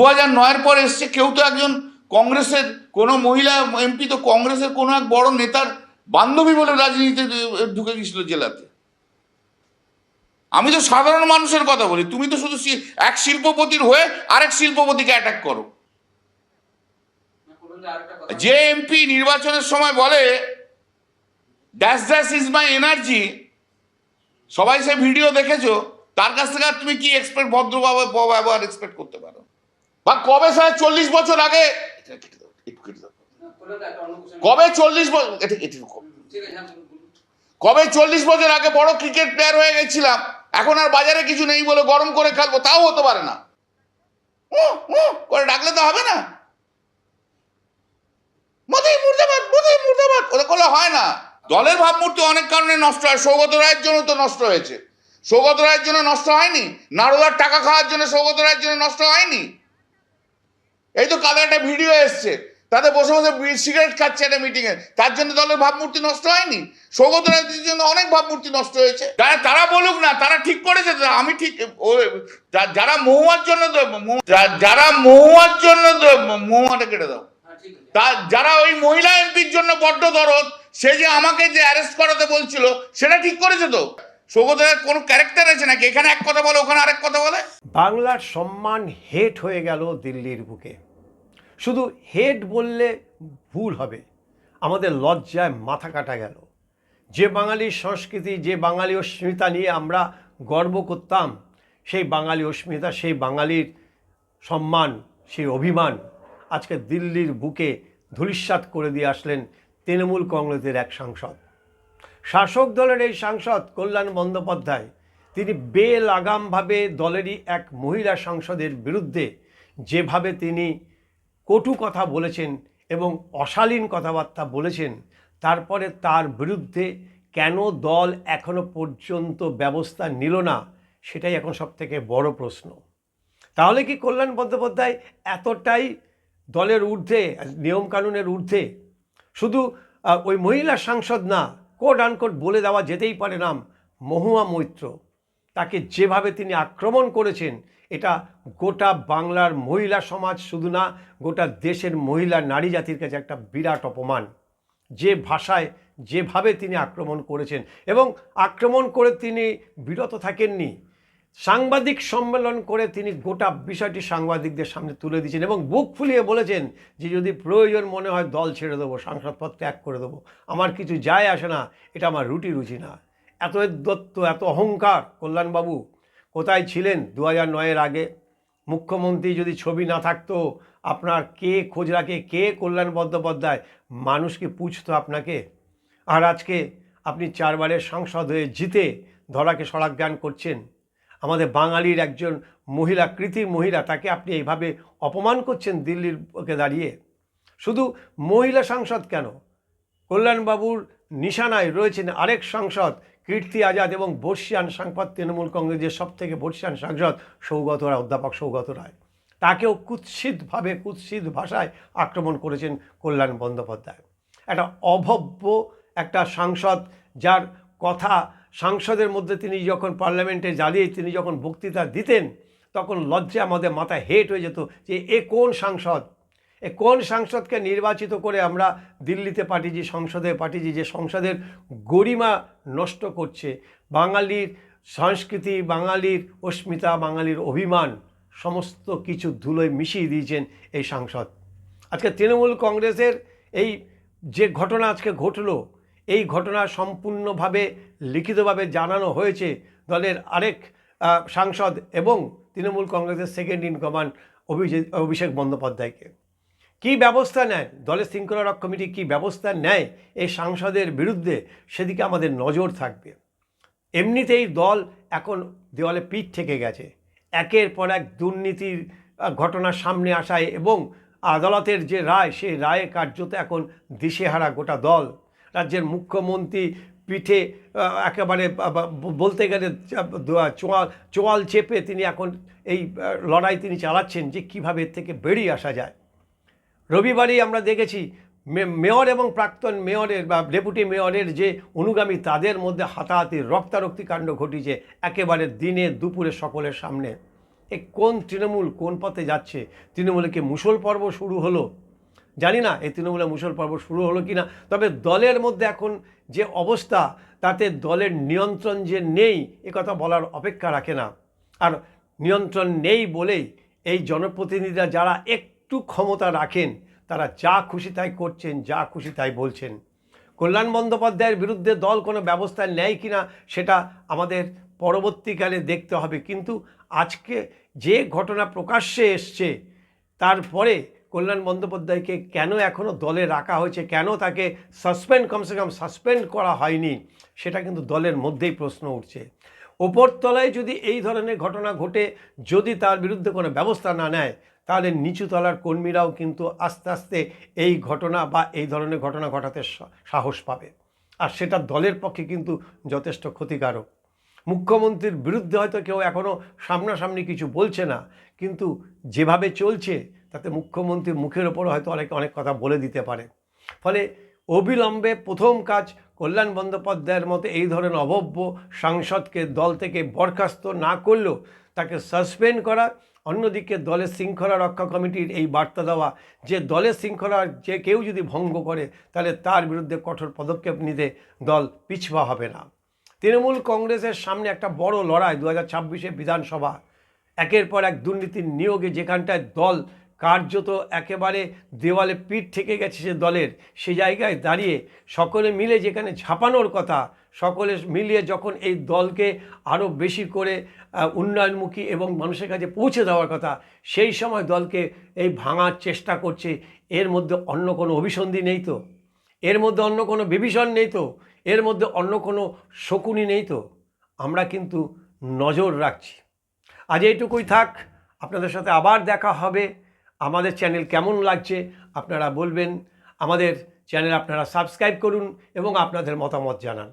দু হাজার নয়ের পর এসছে, কেউ তো একজন কংগ্রেসের কোনো মহিলা এমপি, তো কংগ্রেসের কোনো এক বড় নেতার বান্ধবী বলে রাজনীতিতে ঢুকে গেছিল জেলাতে। আমি তো সাধারণ মানুষের কথা বলি, তুমি তো শুধু এক শিল্পপতির হয়ে আরেক শিল্পপতিকে অ্যাটাক করো। যে এমপি নির্বাচনের সময় বলে dash dash is my energy সবাই সে ভিডিও দেখেছ, তার কাছ থেকে আর তুমি কি এক্সপেক্ট ভদ্রভাবে ব্যবহার এক্সপেক্ট করতে পারো? বা কবে সাড়ে চল্লিশ বছর আগে। কবে চল্লিশ বছর কবে? চল্লিশ বছর আগে বড় ক্রিকেট প্লেয়ার হয়ে গেছিলাম? এখন আর বাজারে কিছু নেই বলে গরম করে খেলব তাও হতে পারে না। করে ডাকলে তো হবে না। মোদি মুর্দাবাদ মোদি মুর্দাবাদ। ওটা করলে হয় না। দলের ভাবমূর্তি অনেক কারণে নষ্ট হয়। সৌগত রায়ের জন্য তো নষ্ট হয়েছে। সৌগত রায়ের জন্য নষ্ট হয়নি। নারদার টাকা খাওয়ার জন্য সৌগত রায়ের জন্য নষ্ট হয়নি। এই তো কালো একটা ভিডিও এসছে। তাতে বসে বসে সিগারেট খাচ্ছে একটা মিটিং এ। তার জন্য দলের ভাবমূর্তি নষ্ট হয়নি? সৌগত রায়ের জন্য অনেক ভাবমূর্তি নষ্ট হয়েছে। তারা তারা বলুক না তারা ঠিক করেছে আমি ঠিক যারা মহুয়ার জন্য যারা মহুয়ার জন্য মহুয়াটা কেটে দাও। তা যারা ওই মহিলা এমপির জন্য বড্ড দরদ সে যে আমাকে যে অ্যারেস্ট করাতে বলছিল সেটা ঠিক করেছে তো? সৌগতের কোনো ক্যারেক্টার আছে নাকি? এখানে এক কথা বলে, ওখানে আরেক কথা বলে? বাংলার সম্মান হেট হয়ে গেল দিল্লির বুকে। শুধু হেট বললে ভুল হবে। আমাদের লজ্জায় মাথা কাটা গেল। যে বাঙালির সংস্কৃতি, যে বাঙালি অস্মিতা নিয়ে আমরা গর্ব করতাম, সেই বাঙালি অস্মিতা, সেই বাঙালির সম্মান, সেই অভিমান আজকে দিল্লির বুকে ধূলিসাৎ করে দিয়ে আসলেন তৃণমূল কংগ্রেসের এক সাংসদ। শাসক দলের এই সাংসদ কল্যাণ বন্দ্যোপাধ্যায়, তিনি বেলাগামভাবে দলেরই এক মহিলা সাংসদের বিরুদ্ধে যেভাবে তিনি কটু কথা বলেছেন এবং অশালীন কথাবার্তা বলেছেন, তারপরে তার বিরুদ্ধে কেন দল এখনও পর্যন্ত ব্যবস্থা নিল না, সেটাই এখন সবথেকে বড় প্রশ্ন। তাহলে কি কল্যাণ বন্দ্যোপাধ্যায় এতটাই দলের ঊর্ধ্বে, নিয়মকানুনের ঊর্ধ্বে? শুধু ওই মহিলা সাংসদ না কোট আনকোট বলে দেওয়া যেতেই পারে নাম মহুয়া মৈত্র। তাকে যেভাবে তিনি আক্রমণ করেছেন, এটা গোটা বাংলার মহিলা সমাজ শুধু না, গোটা দেশের মহিলা নারী জাতির কাছে একটা বিরাট অপমান। যে ভাষায় যেভাবে তিনি আক্রমণ করেছেন এবং আক্রমণ করে তিনি বিরত থাকেননি সাংবাদিক সম্মেলন করে তিনি গোটা বিষয়টি সাংবাদিকদের সামনে তুলে দিয়েছেন এবং বুক ফুলিয়ে বলেছেন যে যদি প্রয়োজন মনে হয় দল ছেড়ে দেবো সাংসদ পদ ত্যাগ করে দেবো। আমার কিছু যায় আসে না, এটা আমার রুটি রুচি না। এত দত্ত, এত অহংকার। কল্যাণবাবু, কোথায় ছিলেন দু হাজার নয়ের আগে? মুখ্যমন্ত্রী যদি ছবি না থাকতো, আপনার কে খোঁজ রাখে? কে কল্যাণ বন্দ্যোপাধ্যায়? মানুষ কি পুছতো আপনাকে? আর আজকে আপনি চারবারের সাংসদ হয়ে জিতে ধরাকে সড়ক জ্ঞান করছেন। আমাদের বাঙালির একজন মহিলা, কৃতি মহিলা, তাকে আপনি এইভাবে অপমান করছেন দিল্লির ওকে দাঁড়িয়ে। শুধু মহিলা সাংসদ কেন? কল্যাণবাবুর নিশানায় রয়েছেন আরেক সাংসদ, কীর্তি আজাদ এবং বর্ষিয়ান সাংসদ, তৃণমূল কংগ্রেসের সব থেকে বর্ষিয়ান সাংসদ সৌগত রায়, অধ্যাপক সৌগত রায়। তাকেও কুৎসিতভাবে, কুৎসিত ভাষায় আক্রমণ করেছেন কল্যাণ বন্দ্যোপাধ্যায়। একটা অভব্য একটা সাংসদ যার কথা সাংসদের মধ্যে তিনি যখন পার্লামেন্টে জ্বালিয়ে তিনি যখন বক্তৃতা দিতেন, তখন লজ্জা আমাদের মাথায় হেট হয়ে যেত যে এ কোন সাংসদ? এ কোন সাংসদকে নির্বাচিত করে আমরা দিল্লিতে পাঠিয়েছি, সংসদে পাঠিয়েছি, যে সংসদের গরিমা নষ্ট করছে? বাঙালির সংস্কৃতি, বাঙালির অস্মিতা, বাঙালির অভিমান, সমস্ত কিছু ধুলোয় মিশিয়ে দিয়েছেন এই সাংসদ। আজকে তৃণমূল কংগ্রেসের এই যে ঘটনা আজকে ঘটলো এই ঘটনা সম্পূর্ণভাবে, লিখিতভাবে জানানো হয়েছে দলের আরেক সাংসদ এবং তৃণমূল কংগ্রেসের second in command Abhijit Abhishek বন্দ্যোপাধ্যায়কে। কী ব্যবস্থা নেয়? দলের শৃঙ্খলা কমিটি কী ব্যবস্থা নেয় এই সাংসদের বিরুদ্ধে? সেদিকে আমাদের নজর থাকবে। এমনিতেই দল এখন দেওয়ালে পিঠ থেকে গেছে। একের পর এক দুর্নীতির ঘটনা সামনে আসায় এবং আদালতের যে রায়, সেই রায়ে কার্যত এখন দিশেহারা গোটা দল। রাজ্যের মুখ্যমন্ত্রী পিঠে একেবারে বলতে গেলে চোয়াল চোয়াল চেপে তিনি এখন এই লড়াই তিনি চালাচ্ছেন যে কীভাবে এর থেকে বেরিয়ে আসা যায়। রবিবারই আমরা দেখেছি মেয়র এবং প্রাক্তন মেয়রের বা ডেপুটি মেয়রের যে অনুগামী তাদের মধ্যে হাতাহাতি রক্তারক্তি কাণ্ড ঘটিছে একেবারে দিনে দুপুরে সকলের সামনে। এ কোন তৃণমূল কোন পথে যাচ্ছে? তৃণমূলে কি মুসল পর্ব শুরু হলো? জানি না, এই তৃণমূলে মুসল পর্ব শুরু হলো কি না তবে দলের মধ্যে এখন যে অবস্থা, তাতে দলের নিয়ন্ত্রণ যে নেই, এ কথা বলার অপেক্ষা রাখে না। আর নিয়ন্ত্রণ নেই বলেই এই জনপ্রতিনিধিরা যারা একটু ক্ষমতা রাখেন, তারা যা খুশি তাই করছেন, যা খুশি তাই বলছেন। কল্যাণ বন্দ্যোপাধ্যায়ের বিরুদ্ধে দল কোনো ব্যবস্থা নেয় কি না সেটা আমাদের পরবর্তীকালে দেখতে হবে। কিন্তু আজকে যে ঘটনা প্রকাশ্যে এসছে তারপরে কল্যাণ বন্দ্যোপাধ্যায়কে কেন এখনও দলে রাখা হয়েছে? কেন তাকে সাসপেন্ড, কমসে কম সাসপেন্ড করা হয়নি? সেটা কিন্তু দলের মধ্যেই প্রশ্ন উঠছে। ওপরতলায় যদি এই ধরনের ঘটনা ঘটে, যদি তার বিরুদ্ধে কোনো ব্যবস্থা না নেয়, তাহলে নিচুতলার কর্মীরাও কিন্তু আস্তে আস্তে এই ঘটনা বা এই ধরনের ঘটনা ঘটাতে সাহস পাবে। আর সেটা দলের পক্ষে কিন্তু যথেষ্ট ক্ষতিকারক। মুখ্যমন্ত্রীর বিরুদ্ধে হয়তো কেউ এখনও সামনাসামনি কিছু বলছে না, কিন্তু যেভাবে চলছে তাতে মুখ্যমন্ত্রীর মুখের ওপর হয়তো অনেক অনেক কথা বলে দিতে পারে। ফলে অবিলম্বে প্রথম কাজ কল্যাণ বন্দ্যোপাধ্যায়ের মতো এই ধরনের অভব্য সাংসদকে দল থেকে বরখাস্ত না করলেও তাকে সাসপেন্ড করা, অন্যদিকে দলের শৃঙ্খলা রক্ষা কমিটির এই বার্তা দেওয়া, যে দলের শৃঙ্খলা যে কেউ যদি ভঙ্গ করে, তাহলে তার বিরুদ্ধে কঠোর পদক্ষেপ নিতে দল পিছপা হবে না। তৃণমূল কংগ্রেসের সামনে একটা বড় লড়াই দু হাজার বিধানসভা। একের পর এক দুর্নীতির নিয়োগে যেখানটায় দল কার্যত একেবারে দেওয়ালে পিঠ থেকে গেছে সে দলের। সে জায়গায় দাঁড়িয়ে সকলে মিলে যেখানে ঝাঁপানোর কথা, সকলে মিলিয়ে যখন এই দলকে আরও বেশি করে উন্নয়নমুখী এবং মানুষের কাছে পৌঁছে দেওয়ার কথা, সেই সময় দলকে এই ভাঙার চেষ্টা করছে। এর মধ্যে অন্য কোনো অভিসন্ধি নেই তো? এর মধ্যে অন্য কোনো বিভীষণ নেই তো? এর মধ্যে অন্য কোনো শকুনি নেই তো? আমরা কিন্তু নজর রাখছি। আজ এইটুকুই থাক। আপনাদের সাথে আবার দেখা হবে। আমাদের চ্যানেল কেমন লাগছে আপনারা বলবেন। আমাদের চ্যানেল আপনারা সাবস্ক্রাইব করুন এবং আপনাদের মতামত জানান।